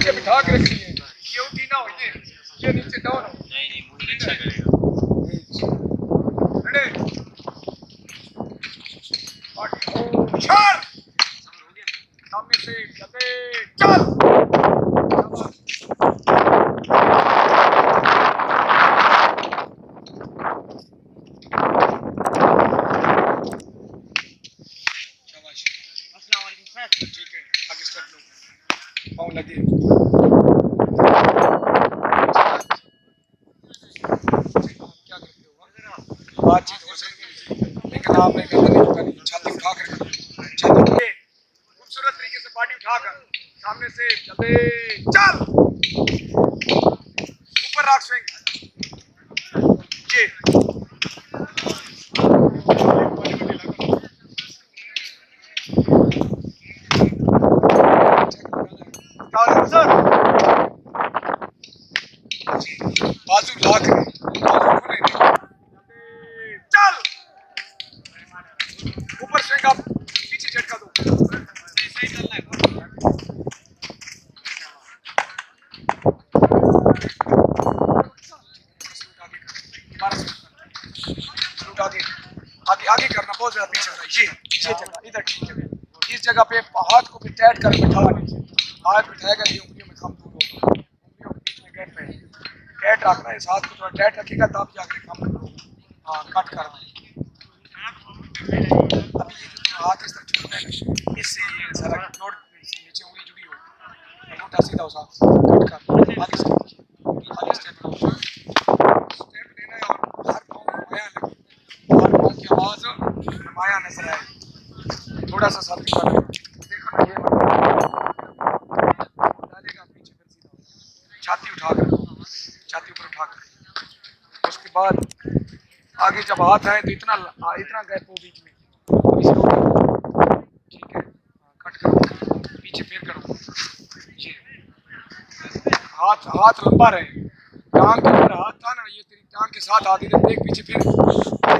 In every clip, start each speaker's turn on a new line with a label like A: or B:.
A: नीचे बिठा के रखी है। ये उठी ना हो ये ये नीचे डाउन हो।
B: नहीं नहीं मूड अच्छा करेगा।
A: रेडी और चार सामने से चले चल! शाबाश। शाबाश
B: अस्सलाम वालेकुम सर
A: ठीक है आगे स्टेप हो सकती लेकिन आपने छाती उठा कर खूबसूरत तरीके से पार्टी उठाकर सामने से चले चल ऊपर रॉक स्विंग ये डाउन सर। बाजू लाख। चल। ऊपर स्विंग अप पीछे झटका दो। आगे करना, बहुत ज़्यादा पीछे ये ये जगह इधर ठीक है। इस जगह पे हाथ को भी टाइट कर बिठा नीचे हाथ बिठाएगा ये उंगलियों में कम दूर होगा। उंगलियों के बीच में गैप है टाइट रखना है इस हाथ को थोड़ा टाइट रखेगा तब जाकर कम होगा हाँ कट कर अभी ये जो हाथ इस तरह छूटता है। इससे ये सारा नोट नीचे उंगली जुड़ी हो अंगूठा सीधा उस कट कर। आगे स्टेप आगे स्टेप लो स्टेप लेना है और हर पाँव माया लगे। हर पाँव की आवाज़ माया नज़र आए थोड़ा सा साथ निकालो देखो ना ये डालेगा पीछे फिर सीधा होगा। छाती उठा कर छाती ऊपर उठा बाद आगे जब हाथ आए तो इतना इतना गैप हो बीच में। ठीक है हाँ, कट करो पीछे फिर करो ये हाथ हाथ लंबा रहे टांग के ऊपर हाथ था ना ये तेरी टांग के साथ हाथ इधर देख पीछे फिर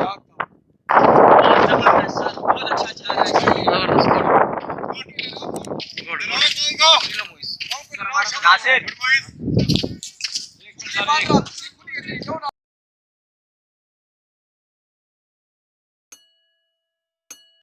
A: हाथ था